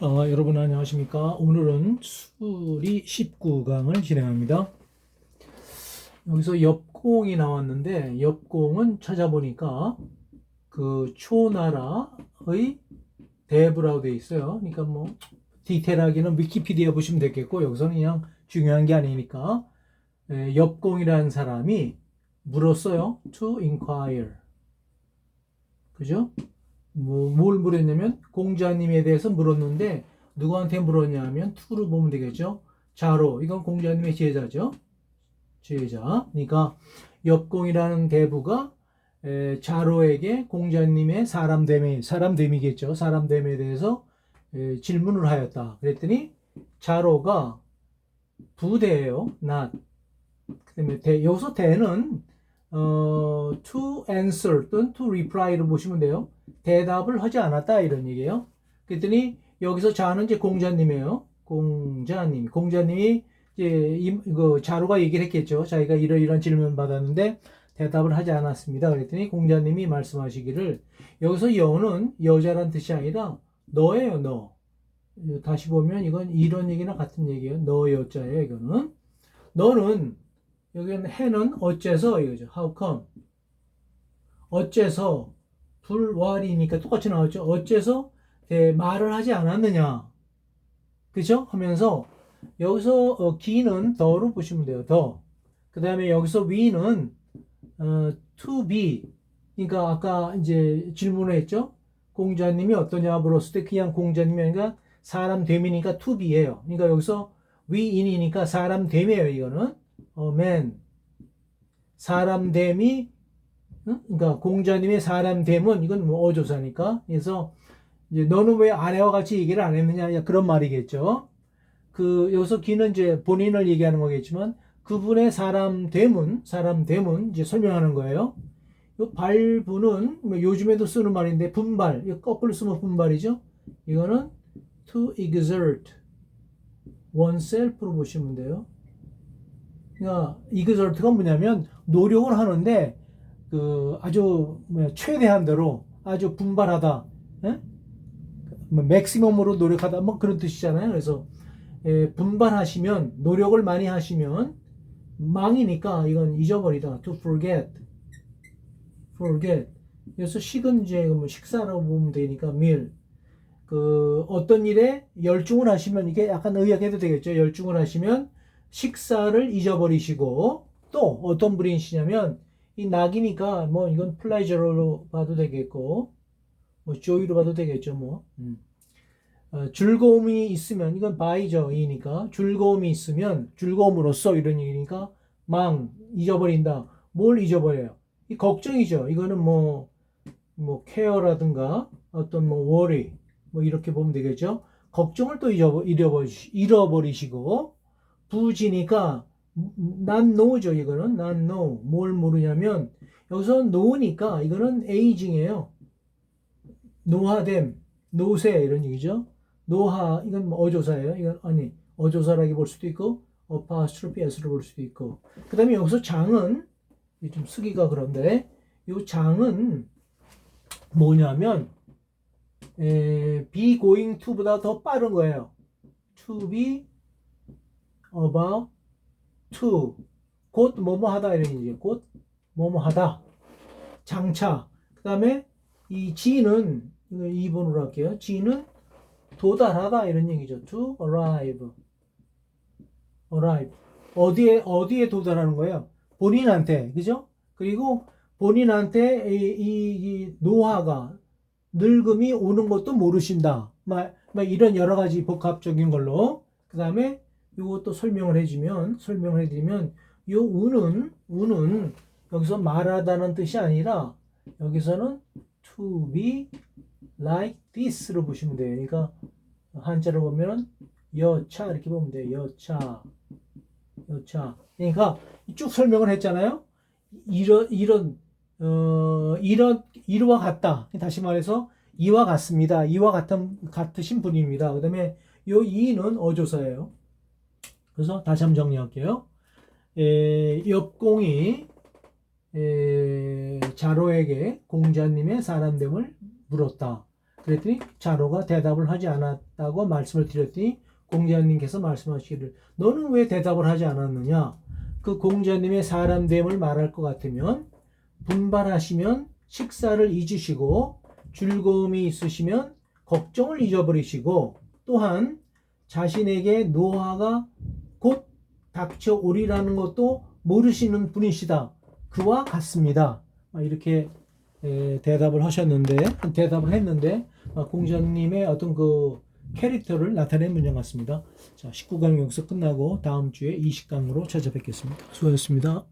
어, 여러분 안녕하십니까? 오늘은 수리 19강을 진행합니다. 여기서 옆공이 나왔는데 옆공은 찾아보니까 그 초나라의 대부라고 되어 있어요. 그러니까 뭐 디테일하게는 위키피디아 보시면 되겠고 여기서는 그냥 중요한 게 아니니까 에, 옆공이라는 사람이 물었어요. To inquire. 그죠? 뭐, 뭘 물었냐면 공자님에 대해서 물었는데 누구한테 물었냐면 투로 보면 되겠죠. 자로 이건 공자님의 제자죠. 제자. 그러니까 옆공이라는 대부가 에, 자로에게 공자님의 사람 됨에 사람 됨이겠죠. 사람 됨에 대해서 에, 질문을 하였다. 그랬더니 자로가 부대예요. not. 그다음에 대, 여기서 대는 어, to answer 또는 to reply를 보시면 돼요. 대답을 하지 않았다 이런 얘기예요. 그랬더니 여기서 자는 이제 공자님이에요. 공자님. 공자님이 이제 이, 그 자루가 얘기를 했겠죠. 자기가 이러이런 질문 받았는데 대답을 하지 않았습니다. 그랬더니 공자님이 말씀하시기를 여기서 여는 여자란 뜻이 아니라 너예요, 너. 다시 보면 이건 이런 얘기나 같은 얘기예요. 너 여자예요, 이거는. 너는 여기는 해는 어째서 이거죠. How come? 어째서 불월이니까 똑같이 나왔죠. 어째서 대- 말을 하지 않았느냐. 그죠? 하면서 여기서 어, 기는 더로 보시면 돼요. 더. 그 다음에 여기서 위는 어, to be. 그러니까 아까 이제 질문을 했죠. 공자님이 어떠냐 물었을 때 그냥 공자님이 아니라 사람 됨이니까 to be예요. 그러니까 여기서 위인이니까 사람 됨이에요. 이거는 어, man. 사람 됨이 응? 그러니까 공자님의 사람 됨은 이건 뭐 어조사니까 그래서 이제 너는 왜 아내와 같이 얘기를 안 했느냐 그런 말이겠죠. 그 여기서 기는 이제 본인을 얘기하는 거겠지만 그분의 사람 됨은 사람 됨은 이제 설명하는 거예요. 요 발부는 뭐 요즘에도 쓰는 말인데 분발 거꾸로 쓰면 분발이죠. 이거는 to exert oneself로 보시면 돼요. 그러니까 exert가 뭐냐면 노력을 하는데 그 아주 뭐야 최대한대로 아주 분발하다, 예? 뭐 맥시멈으로 노력하다 뭐 그런 뜻이잖아요. 그래서 예, 분발하시면 노력을 많이 하시면 망이니까 이건 잊어버리다. To forget, forget. 그래서 식은 이제 뭐 식사라고 보면 되니까 meal. 그 어떤 일에 열중을 하시면 이게 약간 의학해도 되겠죠. 열중을 하시면 식사를 잊어버리시고 또 어떤 분이시냐면 이 낙이니까 뭐 이건 플레저로 봐도 되겠고 뭐 조이로 봐도 되겠죠 뭐. 음. 어, 즐거움이 있으면 이건 바이죠 이니까 즐거움이 있으면 즐거움으로써 이런 얘기니까 망 잊어버린다. 뭘 잊어버려요? 이 걱정이죠. 이거는 뭐뭐 케어라든가 어떤 뭐 worry 뭐 이렇게 보면 되겠죠? 걱정을 또 잊어버, 잃어버리, 잃어버리시고 부지니까 난 노죠 이거는 난 노. 뭘 모르냐면 여기서 노니까 이거는 에이징이에요. 노화됨, 노세 이런 얘기죠. 노화 이건 뭐 어조사예요. 이건 아니 어조사라기 볼 수도 있고 어파스트로피 s로 볼 수도 있고. 그다음에 여기서 장은 좀 쓰기가 그런데 이 장은 뭐냐면 에, be going to보다 더 빠른 거예요. to be about to 곧 뭐뭐 하다 이런 얘기죠. 곧 뭐뭐 하다. 장차. 그 다음에 이 G는 이거 2번으로 할게요. G는 도달하다 이런 얘기죠. to arrive. arrive. 어디에 어디에 도달하는 거예요? 본인한테. 그죠? 그리고 본인한테 이, 이, 이 노화가 늙음이 오는 것도 모르신다. 막, 막 이런 여러 가지 복합적인 걸로. 그 다음에 이것도 설명을 해주면 설명을 해드리면 요 우는 우는 여기서 말하다는 뜻이 아니라 여기서는 to be like this로 보시면 돼요. 그러니까 한자로 보면은 여차 이렇게 보면 돼요. 여차 여차. 그러니까 쭉 설명을 했잖아요. 이런 이런 어 이런 이와 같다. 다시 말해서 이와 같습니다. 이와 같은 같으신 분입니다. 그다음에 요 이는 어조사예요. 그래서 다시 한번 정리할게요. 에, 옆공이 에, 자로에게 공자님의 사람됨을 물었다. 그 그랬더니 자로가 대답을 하지 않았다고 말씀을 드렸더니 공자님께서 말씀하시기를 너는 왜 대답을 하지 않았느냐? 그 공자님의 사람됨을 말할 것 같으면 분발하시면 식사를 잊으시고 즐거움이 있으시면 걱정을 잊어버리시고 또한 자신에게 노화가 곧 닥쳐오리라는 것도 모르시는 분이시다. 그와 같습니다. 아, 이렇게 에, 대답을 하셨는데 대답을 했는데 아, 공자님의 어떤 그 캐릭터를 나타낸 문장 같습니다. 자, 19강 여기서 끝나고 다음 주에 20강으로 찾아뵙겠습니다. 수고하셨습니다.